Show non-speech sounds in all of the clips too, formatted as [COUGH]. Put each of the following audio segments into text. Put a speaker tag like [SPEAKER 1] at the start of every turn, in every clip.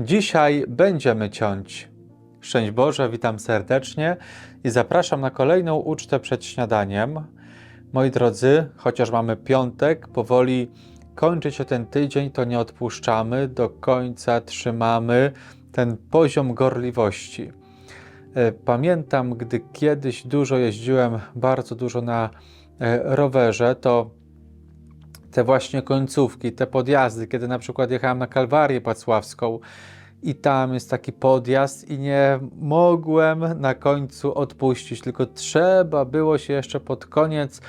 [SPEAKER 1] Dzisiaj będziemy ciąć. Szczęść Boże, witam serdecznie i zapraszam na kolejną ucztę przed śniadaniem. Moi drodzy, chociaż mamy piątek, powoli kończy się ten tydzień, to nie odpuszczamy, do końca trzymamy ten poziom gorliwości. E, Pamiętam, gdy kiedyś dużo jeździłem, bardzo dużo na e, rowerze, to te właśnie końcówki, te podjazdy, kiedy na przykład jechałem na Kalwarię Pacławską i tam jest taki podjazd i nie mogłem na końcu odpuścić, tylko trzeba było się jeszcze pod koniec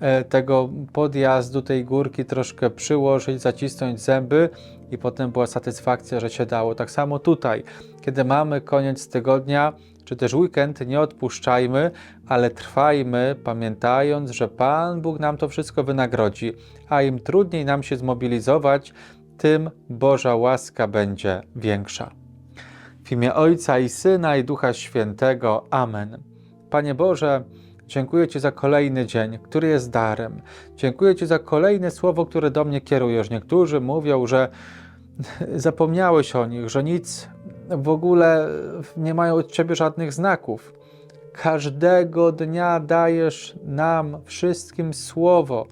[SPEAKER 1] e, tego podjazdu, tej górki troszkę przyłożyć, zacisnąć zęby i potem była satysfakcja, że się dało. Tak samo tutaj, kiedy mamy koniec tygodnia, czy też weekend, nie odpuszczajmy, ale trwajmy, pamiętając, że Pan Bóg nam to wszystko wynagrodzi, a im trudniej nam się zmobilizować, tym Boża łaska będzie większa. W imię Ojca i Syna i Ducha Świętego. Amen. Panie Boże, dziękuję Ci za kolejny dzień, który jest darem. Dziękuję Ci za kolejne słowo, które do mnie kierujesz. Niektórzy mówią, że [LAUGHS] zapomniałeś o nich, że nic w ogóle nie mają od Ciebie żadnych znaków. Każdego dnia dajesz nam wszystkim słowo.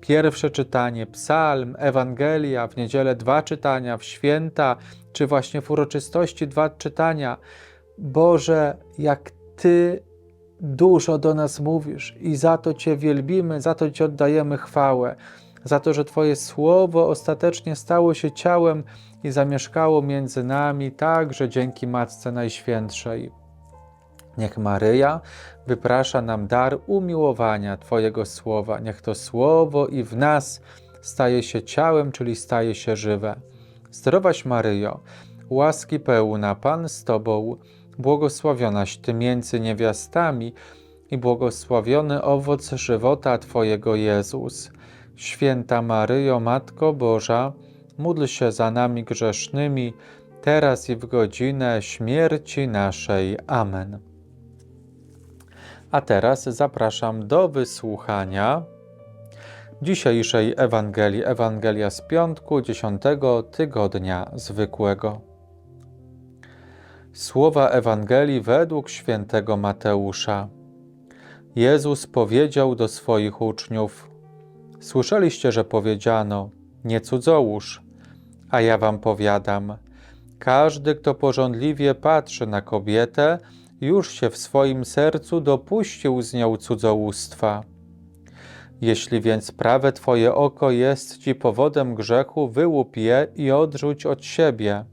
[SPEAKER 1] Pierwsze czytanie, psalm, Ewangelia, w niedzielę dwa czytania, w święta, czy właśnie w uroczystości dwa czytania. Boże, jak Ty dużo do nas mówisz i za to Cię wielbimy, za to Ci oddajemy chwałę, za to, że Twoje słowo ostatecznie stało się ciałem i zamieszkało między nami, także dzięki Matce Najświętszej. Niech Maryja wyprasza nam dar umiłowania Twojego słowa. Niech to słowo i w nas staje się ciałem, czyli staje się żywe. Zdrowaś Maryjo, łaski pełna, Pan z Tobą, błogosławionaś Ty między niewiastami i błogosławiony owoc żywota Twojego Jezus. Święta Maryjo, Matko Boża, módl się za nami grzesznymi, teraz i w godzinę śmierci naszej. Amen. A teraz zapraszam do wysłuchania dzisiejszej Ewangelii, Ewangelia z piątku, dziesiątego tygodnia zwykłego. Słowa Ewangelii według świętego Mateusza. Jezus powiedział do swoich uczniów: Słyszeliście, że powiedziano: Nie cudzołóż, a ja wam powiadam: każdy, kto porządliwie patrzy na kobietę, już się w swoim sercu dopuścił z nią cudzołóstwa. Jeśli więc prawe Twoje oko jest Ci powodem grzechu, wyłup je i odrzuć od siebie.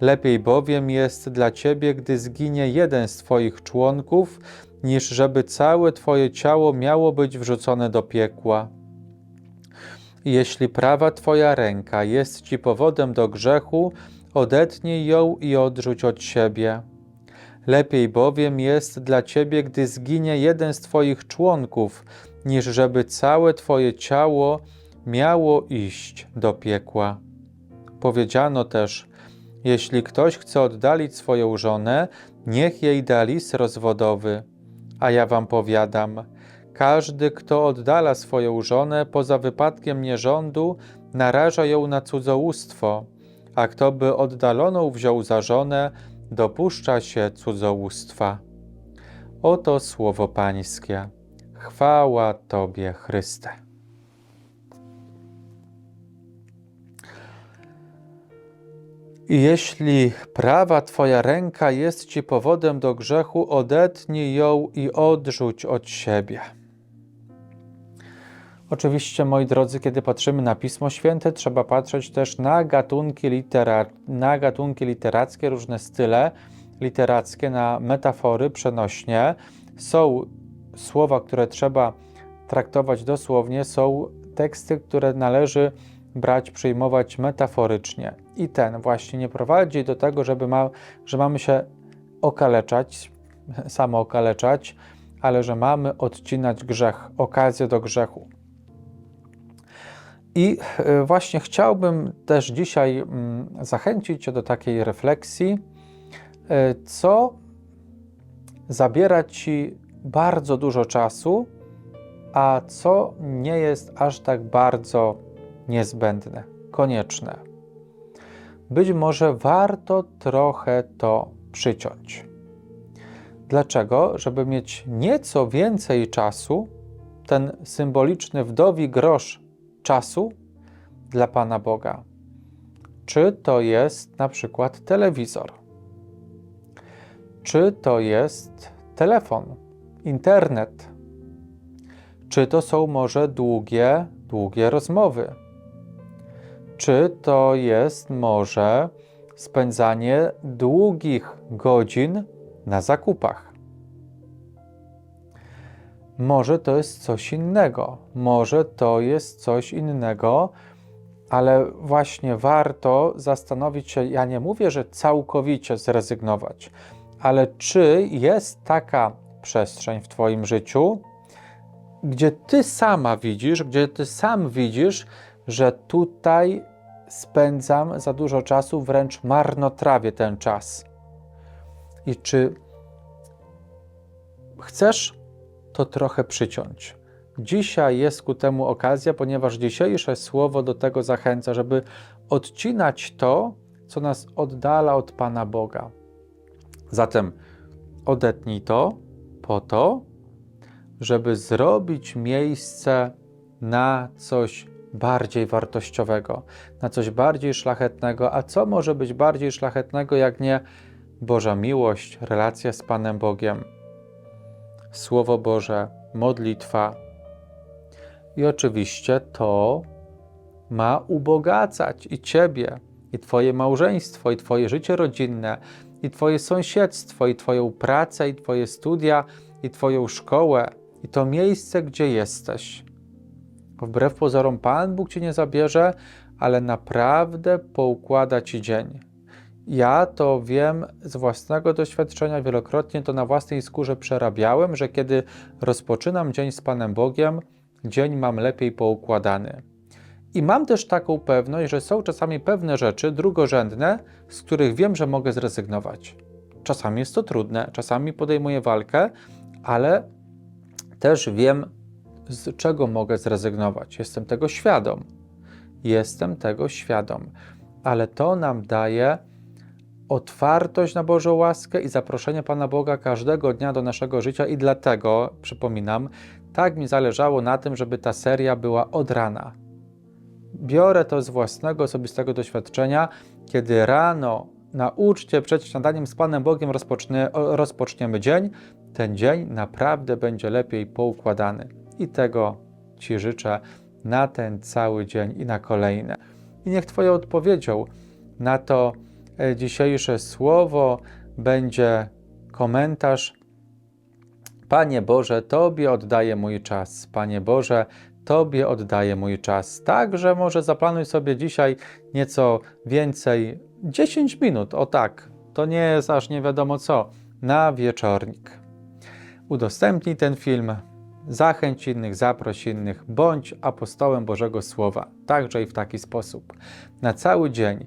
[SPEAKER 1] Lepiej bowiem jest dla Ciebie, gdy zginie jeden z Twoich członków, niż żeby całe Twoje ciało miało być wrzucone do piekła. Jeśli prawa Twoja ręka jest Ci powodem do grzechu, odetnij ją i odrzuć od siebie. Lepiej bowiem jest dla ciebie, gdy zginie jeden z twoich członków, niż żeby całe twoje ciało miało iść do piekła. Powiedziano też: Jeśli ktoś chce oddalić swoją żonę, niech jej da list rozwodowy. A ja wam powiadam: każdy, kto oddala swoją żonę poza wypadkiem nierządu, naraża ją na cudzołóstwo, a kto by oddaloną wziął za żonę, dopuszcza się cudzołóstwa. Oto słowo Pańskie. Chwała Tobie, Chryste. Jeśli prawa Twoja ręka jest Ci powodem do grzechu, odetnij ją i odrzuć od siebie. Oczywiście, moi drodzy, kiedy patrzymy na Pismo Święte, trzeba patrzeć też na gatunki, litera, na gatunki literackie, różne style literackie, na metafory przenośnie. Są słowa, które trzeba traktować dosłownie, są teksty, które należy brać, przyjmować metaforycznie. I ten właśnie nie prowadzi do tego, żeby ma, że mamy się okaleczać, [LAUGHS] samo okaleczać, ale że mamy odcinać grzech, okazję do grzechu. I e, właśnie chciałbym też dzisiaj mm, zachęcić Cię do takiej refleksji, e, co zabiera Ci bardzo dużo czasu, a co nie jest aż tak bardzo niezbędne, konieczne. być może warto trochę to przyciąć. Dlaczego? Żeby mieć nieco więcej czasu, ten symboliczny wdowi grosz czasu dla Pana Boga. Czy to jest na przykład telewizor? Czy to jest telefon, internet? Czy to są może długie, długie rozmowy? Czy to jest może spędzanie długich godzin na zakupach? Może to jest coś innego, może to jest coś innego, ale właśnie warto zastanowić się. Ja nie mówię, że całkowicie zrezygnować, ale czy jest taka przestrzeń w Twoim życiu, gdzie Ty sama widzisz, gdzie Ty sam widzisz, że tutaj spędzam za dużo czasu, wręcz marnotrawię ten czas. I czy chcesz to trochę przyciąć? Dzisiaj jest ku temu okazja, ponieważ dzisiejsze słowo do tego zachęca, żeby odcinać to, co nas oddala od Pana Boga. Zatem odetnij to po to, żeby zrobić miejsce na coś bardziej wartościowego, na coś bardziej szlachetnego. A co może być bardziej szlachetnego, jak nie Boża miłość, relacja z Panem Bogiem, Słowo Boże, modlitwa. I oczywiście to ma ubogacać i Ciebie, i Twoje małżeństwo, i Twoje życie rodzinne, i Twoje sąsiedztwo, i Twoją pracę, i Twoje studia, i Twoją szkołę, i to miejsce, gdzie jesteś. Wbrew pozorom Pan Bóg Ci nie zabierze, ale naprawdę poukłada Ci dzień. Ja to wiem z własnego doświadczenia, wielokrotnie to na własnej skórze przerabiałem, że kiedy rozpoczynam dzień z Panem Bogiem, dzień mam lepiej poukładany. I mam też taką pewność, że są czasami pewne rzeczy drugorzędne, z których wiem, że mogę zrezygnować. Czasami jest to trudne, czasami podejmuję walkę, ale też wiem, z czego mogę zrezygnować. Jestem tego świadom. Jestem tego świadom. Ale to nam daje otwartość na Bożą łaskę i zaproszenie Pana Boga każdego dnia do naszego życia, i dlatego, przypominam, tak mi zależało na tym, żeby ta seria była od rana. Biorę to z własnego osobistego doświadczenia, kiedy rano na uczcie przed śniadaniem z Panem Bogiem rozpocznie, rozpoczniemy dzień, ten dzień naprawdę będzie lepiej poukładany. I tego Ci życzę na ten cały dzień i na kolejne. I niech Twoją odpowiedzią na to dzisiejsze słowo będzie komentarz. Panie Boże, Tobie oddaję mój czas. Panie Boże, Tobie oddaję mój czas. Także może zaplanuj sobie dzisiaj nieco więcej, 10 minut, o tak, to nie jest aż nie wiadomo co, na wieczornik. Udostępnij ten film, Zachęć innych, zaproś innych, bądź apostołem Bożego Słowa, także i w taki sposób. Na cały dzień